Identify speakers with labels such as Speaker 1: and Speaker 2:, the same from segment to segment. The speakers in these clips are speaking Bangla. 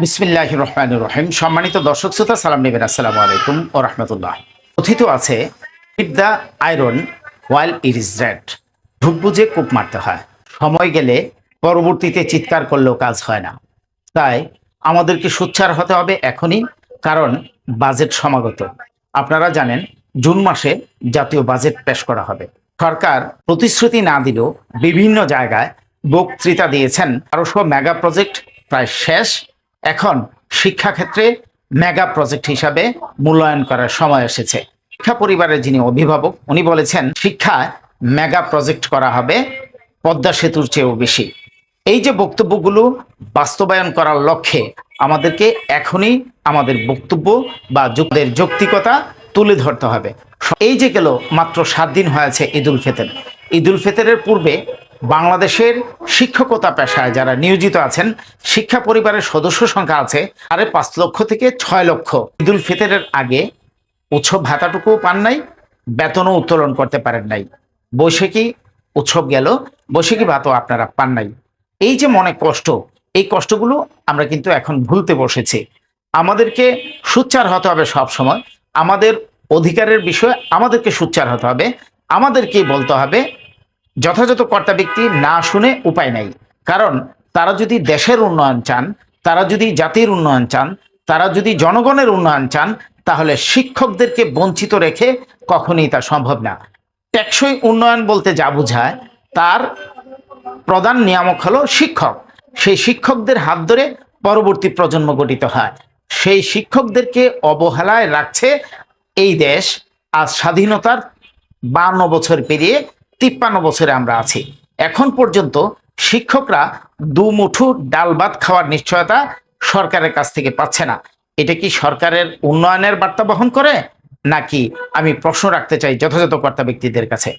Speaker 1: বিসমিল্লাহ রহমান রহিম। সম্মানিত দর্শক শ্রোতা, সালাম নেবেন। আসসালামু আলাইকুম ও রহমতুল্লাহ। কথিত আছে if the iron while it is red. ঢুক বুঝে কূপ মারতে হয়। সময় গেলে পরবর্তীতে চিৎকার করলেও কাজ হয় না। তাই আমাদেরকে সোচ্চার হতে হবে এখনই, কারণ বাজেট সমাগত। আপনারা জানেন, জুন মাসে জাতীয় বাজেট পেশ করা হবে। সরকার প্রতিশ্রুতি না দিলেও বিভিন্ন জায়গায় বক্তৃতা দিয়েছেন। বারোশো মেগা প্রজেক্ট প্রায় শেষ। এখন শিক্ষাক্ষেত্রে মেগা প্রজেক্ট হিসাবে মূল্যায়ন করার সময় এসেছে। শিক্ষা পরিবারের যিনি অভিভাবক, উনি বলেছেন, শিক্ষায় মেগা প্রজেক্ট করা হবে পদ্মা সেতুর চেয়েও বেশি। এই যে বক্তব্যগুলো বাস্তবায়ন করার লক্ষ্যে আমাদেরকে এখনই আমাদের বক্তব্য বা যুগদের যৌক্তিকতা তুলে ধরতে হবে। এই যে গেল মাত্র সাত দিন হয়েছে ঈদুল ফিতর। ঈদুল ফিতরের পূর্বে বাংলাদেশের শিক্ষকতা পেশায় যারা নিয়োজিত আছেন, শিক্ষা পরিবারের সদস্য সংখ্যা আছে আরে পাঁচ লক্ষ থেকে ছয় লক্ষ। ঈদুল ফিতরের আগে উৎসব ভাতাটুকুও পান নাই, বেতনও উত্তোলন করতে পারেন নাই। বৈশাখী উৎসব গেল, বৈশাখী ভাতও আপনারা পান নাই। এই যে মনে কষ্ট, এই কষ্টগুলো আমরা কিন্তু এখন ভুলতে বসেছি। আমাদেরকে সুচ্চার হতে হবে সব সময়। আমাদের অধিকারের বিষয়ে আমাদেরকে সুচ্চার হতে হবে। আমাদেরকেই বলতে হবে যথাযথ কর্তা ব্যক্তি না শুনে উপায় নাই। কারণ তারা যদি দেশের উন্নয়ন চান, তারা যদি জাতির উন্নয়ন চান, তারা যদি জনগণের উন্নয়ন চান, তাহলে শিক্ষকদেরকে বঞ্চিত রেখে কখনই তা সম্ভব না। টেকসই উন্নয়ন বলতে যা বোঝায়, তার প্রধান নিয়ামক হলো শিক্ষক। সেই শিক্ষকদের হাত ধরে পরবর্তী প্রজন্ম গঠিত হয়। সেই শিক্ষকদেরকে অবহেলায় রাখছে এই দেশ আজ স্বাধীনতার বান্ন বছর পেরিয়ে তিপ্পান্ন বছরে আমরা আছি। এখন পর্যন্ত শিক্ষকরা দু মুঠো ডাল ভাত খাওয়ার নিশ্চয়তা সরকারের কাছ থেকে পাচ্ছে না। এটা কি সরকারের উন্নয়নের বার্তা বহন করে? নাকি আমি প্রশ্ন রাখতে চাই যথাযথ কর্তা ব্যক্তিদের কাছে।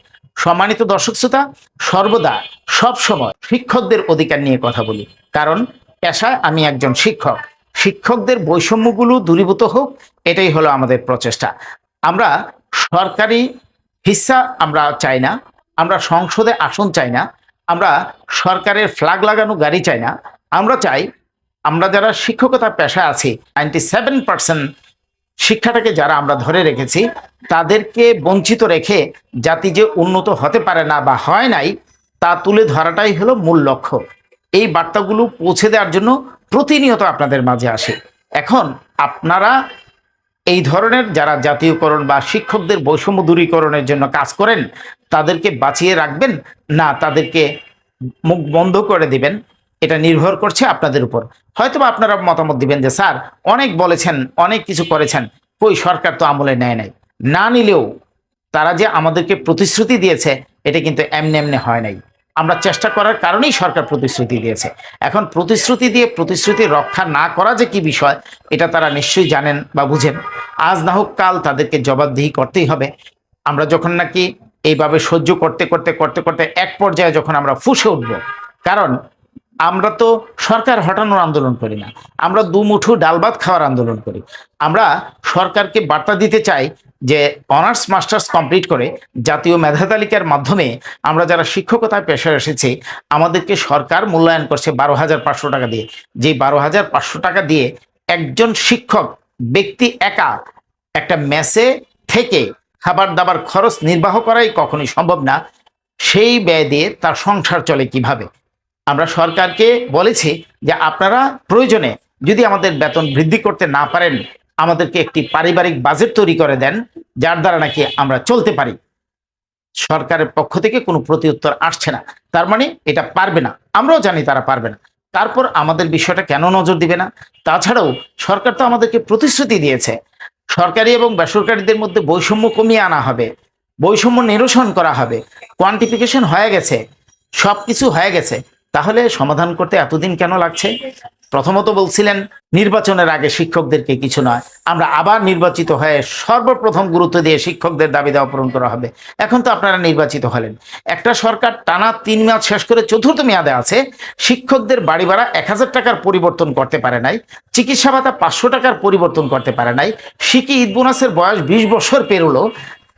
Speaker 1: সম্মানিত দর্শক শ্রোতা, সর্বদা সব সময় শিক্ষকদের অধিকার নিয়ে কথা বলি। কারণ পেশায় আমি একজন শিক্ষক। শিক্ষকদের বৈষম্যগুলো দূরীভূত হোক, এটাই হলো আমাদের প্রচেষ্টা। আমরা সরকারি হিস্সা আমরা চাই না আমরা সংসদে আসন চাই না, আমরা সরকারের ফ্ল্যাগ লাগানো গাড়ি চাই না, আমরা চাই আমরা যারা শিক্ষকতা পেশা আছি নাইনটি সেভেন পার্সেন্ট শিক্ষাটাকে যারা আমরা ধরে রেখেছি, তাদেরকে বঞ্চিত রেখে জাতি যে উন্নত হতে পারে না বা হয় নাই, তা তুলে ধরাটাই হলো মূল লক্ষ্য। এই বার্তাগুলো পৌঁছে দেওয়ার জন্য প্রতিনিয়ত আপনাদের মাঝে আসে। এখন আপনারা এই ধরনের যারা জাতীয়করণ বা শিক্ষকদের বৈষম্য দূরীকরণের জন্য কাজ করেন, তাদেরকে বাঁচিয়ে রাখবেন, না তাদেরকে মুখ বন্ধ করে দিবেন। এটা নির্ভর করছে আপনাদের উপর। হয়তো আপনারা মতামত দিবেন যে, স্যার, অনেক বলেছেন, অনেক কিছু করেছেন, কই সরকার তো আমলে নেয় নাই? না নিলেও তারা যে আমাদেরকে প্রতিশ্রুতি দিয়েছে, এটা কিন্তু এমনি এমনি হয় নাই। আমরা চেষ্টা করার কারণেই সরকার প্রতিশ্রুতি দিয়েছে। এখন প্রতিশ্রুতি দিয়ে প্রতিশ্রুতি রক্ষা না করা যে কি বিষয়, এটা তারা নিশ্চয়ই জানেন বা বুঝেন। আজ না হোক কাল তাদেরকে জবাবদিহি করতেই হবে। আমরা যখন নাকি এইভাবে সহ্য করতে করতে করতে করতে এক পর্যায়ে যখন আমরা ফুসে উঠব, কারণ আমরা তো সরকার হটানোর আন্দোলন করি না, আমরা দুমুঠো ডাল ভাত খাওয়ার আন্দোলন করি। আমরা সরকারকে বার্তা দিতে চাই যে অনার্স, মাস্টার্স কমপ্লিট করে জাতীয় মেধা তালিকার মাধ্যমে আমরা যারা শিক্ষকতায় পেশায় এসেছি, আমাদেরকে সরকার মূল্যায়ন করছে বারো হাজার পাঁচশো টাকা দিয়ে। যে বারো হাজার পাঁচশো টাকা দিয়ে একজন শিক্ষক, ব্যক্তি একা একটা মেসে থেকে খাবার দাবার খরচ নির্বাহ করাই কখনোই সম্ভব না। সেই ব্যয় দিয়ে তার সংসার চলে কীভাবে? আমরা সরকারকে বলেছি যে আপনারা প্রয়োজনে যদি আমাদের বেতন বৃদ্ধি করতে না পারেন, আমাদেরকে একটি পারিবারিক বাজেট তৈরি করে দেন, যার দ্বারা নাকি আমরা চলতে পারি। সরকারের পক্ষ থেকে কোনো প্রতিউত্তর আসছে না। তার মানে এটা পারবে না। আমরাও জানি তারা পারবে না। তারপর আমাদের বিষয়টা কেন নজর দিবে না? তাছাড়াও সরকার তো আমাদেরকে প্রতিশ্রুতি দিয়েছে। সরকারি এবং বেসরকারিদের মধ্যে বৈষম্য কমিয়ে আনা হবে, বৈষম্য নিরসন করা হবে। কোয়ান্টিফিকেশন হয়ে গেছে সব কিছু হয়ে গেছে। তাহলে সমাধান করতে এতদিন কেন লাগছে? প্রথমত বলছিলেন, নির্বাচনের আগে শিক্ষকদেরকে কিছু নয়। আমরা আবার নির্বাচিত হয়ে সর্বপ্রথম গুরুত্ব দিয়ে শিক্ষকদের দাবি দেওয়া পূরণ করা হবে। এখন তো আপনারা নির্বাচিত হলেন। একটা সরকার টানা তিন মেয়াদ শেষ করে চতুর্থ মেয়াদে আছে, শিক্ষকদের বাড়ি ভাড়া এক হাজার টাকার পরিবর্তন করতে পারে নাই, চিকিৎসা ভাতা পাঁচশো টাকার পরিবর্তন করতে পারে নাই শিকি ঈদ বোনাসের বয়স বিশ বছর পেরোলো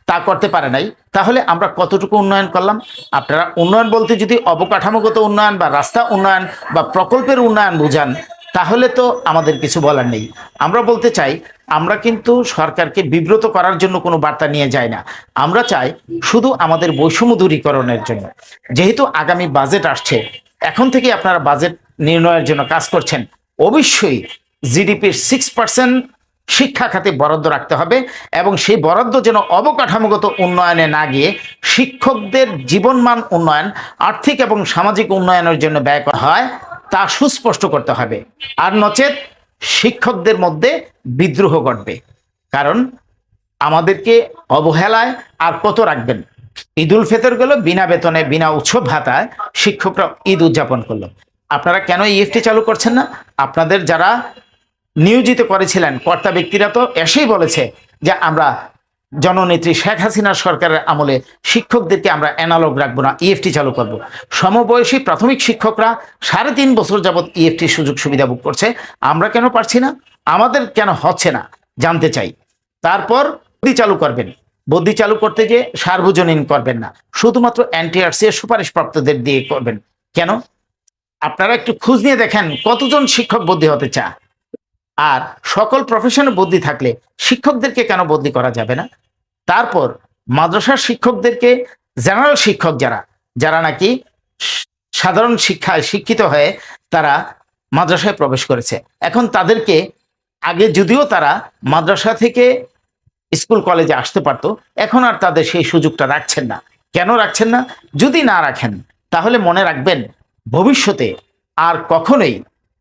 Speaker 1: তা করতে পারে নাই, তাহলে আমরা কতটুকু উন্নয়ন করলাম? আপনারা উন্নয়ন বলতে যদি অবকাঠামোগত উন্নয়ন বা রাস্তা উন্নয়ন বা প্রকল্পের উন্নয়ন বুঝান, তাহলে তো আমাদের কিছু বলার নেই। আমরা বলতে চাই, আমরা কিন্তু সরকারকে বিব্রত করার জন্য কোনো বার্তা নিয়ে যাই না। আমরা চাই শুধু আমাদের বৈষম্য দূরীকরণের জন্য। যেহেতু আগামী বাজেট আসছে, এখন থেকে আপনারা বাজেট নির্ণয়ের জন্য কাজ করছেন। অবশ্যই জিডিপির সিক্স পার্সেন্ট শিক্ষা খাতে বরাদ্দ রাখতে হবে এবং সেই বরাদ্দ যেন অবকাঠামোগত উন্নয়নে না গিয়ে শিক্ষকদের জীবনমান উন্নয়ন, আর্থিক এবং সামাজিক উন্নয়নের জন্য ব্যয় করা হয়, তা সুস্পষ্ট করতে হবে। আর নচেত শিক্ষকদের মধ্যে বিদ্রোহ ঘটবে। কারণ আমাদেরকে অবহেলায় আর কত রাখবেন? ঈদ উল ফিতর গেল, বিনা বেতনে, বিনা উৎসব ভাতায় শিক্ষকরা ঈদ উদযাপন করল। আপনারা কেন ইএফটি চালু করছেন না? আপনাদের যারা নিয়োজিত করেছিলেন কর্তা ব্যক্তিরা তো এসেই বলেছে যে আমরা জননেত্রী শেখ হাসিনার সরকারের আমলে শিক্ষকদেরকে আমরা অ্যানালগ রাখব না ইএফটি চালু করব। সমবয়সী প্রাথমিক শিক্ষকরা সাড়ে তিন বছর যাবৎ ইএফটি সুযোগ সুবিধা ভোগ করছে, আমরা কেন পারছি না? আমাদের কেন হচ্ছে না? জানতে চাই। তারপর বদ্যি চালু করবেন। বদ্যি চালু করতে যে সার্বজনীন করবেন না। শুধুমাত্র এনটিআরসি এর সুপারিশপ্রাপ্তদের দিয়ে করবেন। কেন? আপনারা একটু খোঁজ নিয়ে দেখেন কতজন শিক্ষক বদলি হতে চায়। আর সকল প্রফেশনে বদলি থাকলে শিক্ষকদেরকে কেন বদলি করা যাবে না? তারপর মাদ্রাসার শিক্ষকদেরকে জেনারেল শিক্ষক যারা যারা নাকি সাধারণ শিক্ষায় শিক্ষিত হয়ে তারা মাদ্রাসায় প্রবেশ করেছে। এখন তাদেরকে আগে যদিও তারা মাদ্রাসা থেকে স্কুল কলেজে আসতে পারতো, এখন আর তাদের সেই সুযোগটা রাখছেন না। কেন রাখছেন না? যদি না রাখেন, তাহলে মনে রাখবেন ভবিষ্যতে আর কখনোই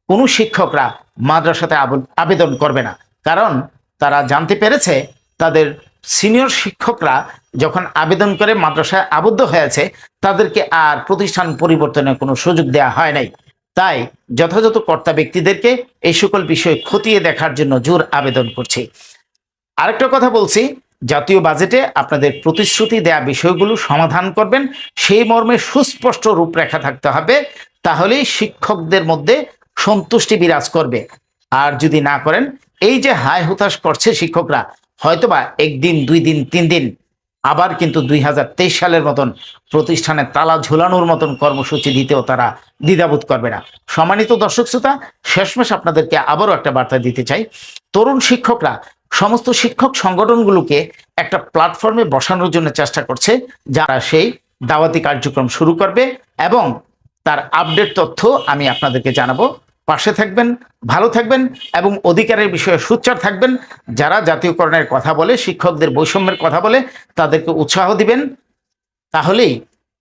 Speaker 1: কোনো শিক্ষকরা মাদ্রাসাতে আব- আবেদন করবে না। কারণ তারা জানতে পেরেছে তাদের সিনিয়র শিক্ষকরা যখন আবেদন করে মাদ্রাসায় আবদ্ধ হয়েছে, তাদেরকে আর প্রতিষ্ঠান পরিবর্তনের কোনো সুযোগ দেওয়া হয় নাই। তাই যথাযথ কর্তা ব্যক্তিদেরকে এই সকল বিষয় খতিয়ে দেখার জন্য জোর আবেদন করছি। আরেকটা কথা বলছি, জাতীয় বাজেটে আপনাদের প্রতিশ্রুতি দেয়া বিষয়গুলো সমাধান করবেন, সেই মর্মে সুস্পষ্ট রূপরেখা থাকতে হবে, তাহলেই শিক্ষকদের মধ্যে সন্তুষ্টি বিরাজ করবে। আর যদি না করেন, এই যে হায় হুতাশ করছে শিক্ষকরা, হয়তোবা একদিন, দুই দিন, তিন দিন, আবার কিন্তু দুই হাজার তেইশ সালের মতন প্রতিষ্ঠানে তালা ঝুলানোর মতন কর্মসূচি দিতেও তারা দ্বিধাবোধ করবে না। সম্মানিত দর্শক শ্রোতা, শেষমেশ আপনাদেরকে আবারও একটা বার্তা দিতে চাই। তরুণ শিক্ষকরা, সমস্ত শিক্ষক সংগঠনগুলোকে একটা প্ল্যাটফর্মে বসানোর জন্য চেষ্টা করছে, যারা সেই দাওয়াতি কার্যক্রম শুরু করবে এবং তার আপডেট তথ্য আমি আপনাদেরকে জানাব। পাশে থাকবেন, ভালো থাকবেন এবং অধিকারের বিষয়ে সুচ্চার থাকবেন। যারা জাতীয়করণের কথা বলে, শিক্ষকদের বৈষম্যের কথা বলে, তাদেরকে উৎসাহ দিবেন। তাহলেই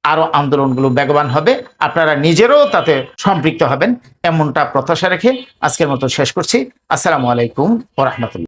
Speaker 1: আরও আন্দোলনগুলো বেগবান হবে। আপনারা নিজেরও তাতে সম্পৃক্ত হবেন। এমনটা প্রত্যাশা রেখে আজকের মতো শেষ করছি। আসসালামু আলাইকুম ওরহমতুল্লাহ